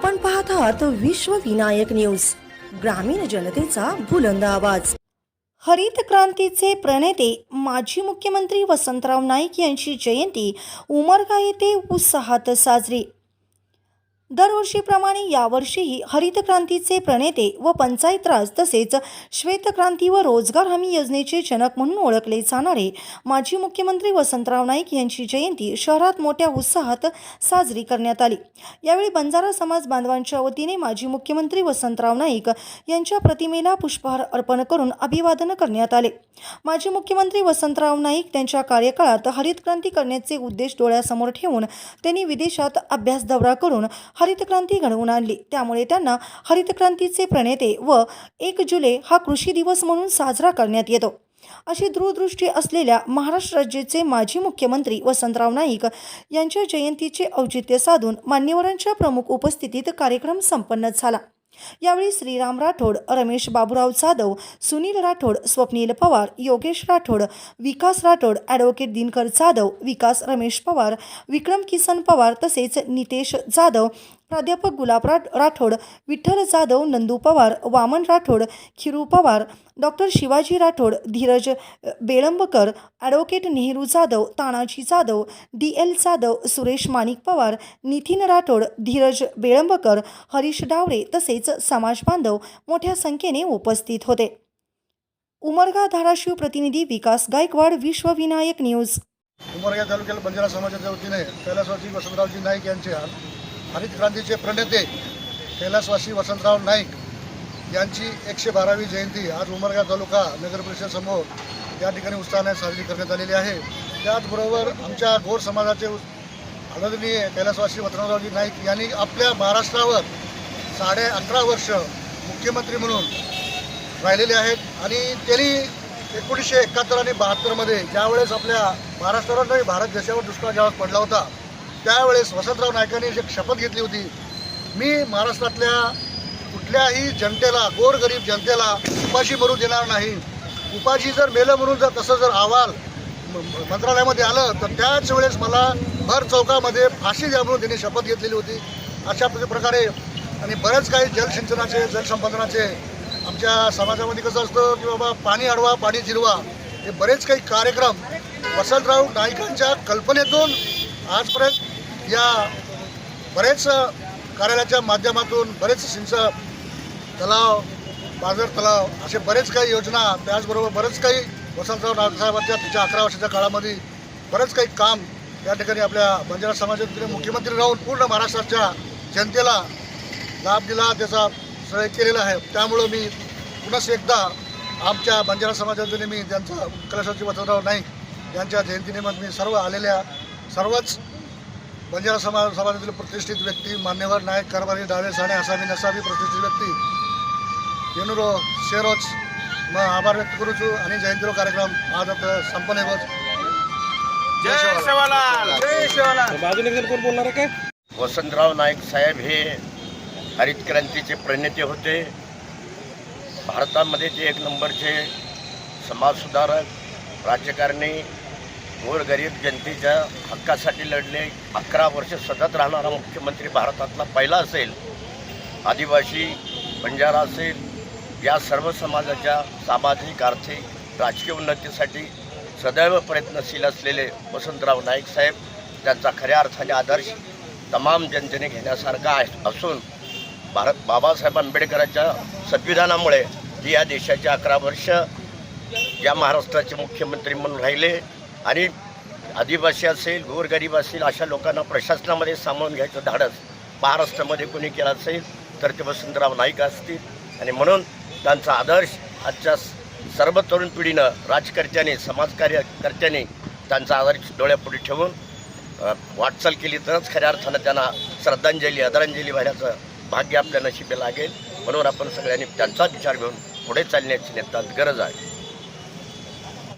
आपण पाहत आहात विश्व विनायक न्यूज ग्रामीण जनतेचा बुलंद आवाज. हरित क्रांतीचे प्रणेते माजी मुख्यमंत्री वसंतराव नाईक यांची जयंती उमरगा येथे उत्साहात साजरी. दरवर्षीप्रमाणे यावर्षीही हरित क्रांतीचे प्रणेते व पंचायत राज तसेच श्वेतक्रांती व रोजगार हमी योजनेचे जनक म्हणून ओळखले जाणारे माजी मुख्यमंत्री वसंतराव नाईक यांची जयंती शहरात मोठ्या उत्साहात साजरी करण्यात आली. यावेळी बंजारा समाज बांधवांच्या वतीने माजी मुख्यमंत्री वसंतराव नाईक यांच्या प्रतिमेला पुष्पहार अर्पण करून अभिवादन करण्यात आले. माजी मुख्यमंत्री वसंतराव नाईक त्यांच्या कार्यकाळात हरित क्रांती करण्याचे उद्देश डोळ्यासमोर ठेवून त्यांनी विदेशात अभ्यास दौरा करून हरितक्रांती घडवून आणली. त्यामुळे त्यांना हरितक्रांतीचे प्रणेते व एक जुलै हा कृषी दिवस म्हणून साजरा करण्यात येतो. अशी दूरदृष्टी असलेल्या महाराष्ट्र राज्याचे माजी मुख्यमंत्री वसंतराव नाईक यांच्या जयंतीचे औचित्य साधून मान्यवरांच्या प्रमुख उपस्थितीत कार्यक्रम संपन्न झाला. यावेळी श्रीराम राठोड रमेश बाबूराव जाधव सुनील राठोड स्वप्नील पवार योगेश राठोड विकास राठोड ॲडव्होकेट दिनकर जाधव विकास रमेश पवार विक्रम किसन पवार तसेच नितेश जाधव प्राध्यापक Gulabrao Rathod Vitthal Jadhav Nandu Pawar Waman Rathod Khiru Pawar doctor Shivaji Rathod Dhiraj Belambkar advocate Nehru Jadhav Tanaji Jadhav D L Jadhav Suresh Manik Pawar Nitin Rathod Dhiraj Belambkar Harish Daware तसेच समाज बांधव मोठ्या संख्येने उपस्थित होते. उमरगा धाराशिव प्रतिनिधी Vikas Gaikwad Vishwavinayak news. Umarga तालुक्याला बंजारा समाजाच्या वतीने कैलासवासी वसंतरावजी नाईक यांचे हरित क्रांतीचे प्रणेते कैलासवासी वसंतराव नाईक यांची एकशे बारावी जयंती आज उमरगा तालुका नगर परिषद समोर या ठिकाणी उत्साहाने साजरी करण्यात आलेली आहे. त्याचबरोबर आमच्या गोर समाजाचे आदरणीय कैलासवासी वसंतरावजी नाईक यांनी आपल्या महाराष्ट्रावर साडे अकरा वर्ष मुख्यमंत्री म्हणून राहिलेले आहेत आणि त्यांनी एकोणीसशे एकाहत्तर आणि बहात्तरमध्ये ज्यावेळेस आपल्या महाराष्ट्रावर नाही भारत देशावर दुष्काळ ज्यावेळेस पडला होता त्यावेळेस वसंतराव नायकांनी जी शपथ घेतली होती. मी महाराष्ट्रातल्या कुठल्याही जनतेला गोरगरीब जनतेला उपाशी मरू देणार नाही. उपाशी जर मेलं म्हणून जर तसं जर अहवाल म- म- मंत्रालयामध्ये आलं तर त्याच वेळेस मला भर चौकामध्ये फाशी द्या म्हणून त्यांनी शपथ घेतलेली होती. अशा प्रकारे आणि बरेच काही जलसिंचनाचे जलसंपादनाचे आमच्या समाजामध्ये कसं असतं की बाबा पाणी अडवा पाणी जिरवा हे बरेच काही कार्यक्रम वसंतराव नाईकांच्या कल्पनेतून आजपर्यंत या बरेच कार्यालयाच्या माध्यमातून बरेच सिंच तलाव बाजार तलाव असे बरेच काही योजना त्याचबरोबर बरेच काही वसंतराव नागसाहेबांच्या तिच्या अकरा वर्षाच्या काळामध्ये बरेच काही काम या ठिकाणी आपल्या बंजारा समाजातील मुख्यमंत्री राहून पूर्ण महाराष्ट्राच्या जनतेला लाभ दिला त्याचा श्रेय केलेला आहे. त्यामुळं मी पुन्हा एकदा आमच्या बंजारा समाजाचे मी त्यांचा कलाशाची वसंतराव नाईक यांच्या जयंतीनिमित्त मी सर्व आलेल्या सर्वच बंजारा समाज समाजातील प्रतिष्ठित व्यक्ती मान्यवर नायक कारभारी डावे साणे असावी नसावी प्रतिष्ठित व्यक्ती. येनुरो शेरोच मग आभार व्यक्त करू છું आणि जयंतीरो कार्यक्रम आज आता संपन्न होत. जय सेवालाल जय सेवालाल बाजूने जर कोण बोलणार आहे काय? वसंतराव नाईक साहेब हे हरित क्रांतीचे प्रणेते होते. भारतामध्ये ते एक नंबरचे समाजसुधारक राज्यकारणी गोरगरीब जनतेच्या हक्कासाठी लढले अकरा वर्ष सतत राहणारा मुख्यमंत्री भारतातला पहिला असेल आदिवासी बंजारा असेल या सर्व समाजाच्या सामाजिक आर्थिक राजकीय उन्नतीसाठी सदैव प्रयत्नशील असलेले वसंतराव नाईक साहेब त्यांचा खऱ्या अर्थाने आदर्श तमाम जनतेने घेण्यासारखा आहे. असून भारत बाबासाहेब आंबेडकरांच्या संविधानामुळे जे या देशाचे अकरा वर्ष या महाराष्ट्राचे मुख्यमंत्री म्हणून राहिले. आणि आदिवासी असेल गोरगरीब असेल अशा लोकांना प्रशासनामध्ये सामावून घ्यायचं धाडस. महाराष्ट्रामध्ये कोणी केलं असेल तर ते वसंतराव नाईक असतील. आणि म्हणून त्यांचा आदर्श आजच्या सर्व तरुण पिढीनं राजकर्त्यांनी समाजकार्यकर्त्यांनी त्यांचा आदर्श डोळ्यापुढे ठेवून वाटचाल केली तरच खऱ्या अर्थानं त्यांना श्रद्धांजली आदरांजली वाहण्याचं भाग्य आपल्या नशिबी लागेल. म्हणून आपण सगळ्यांनी त्यांचा विचार घेऊन पुढे चालण्याची नितांत गरज आहे.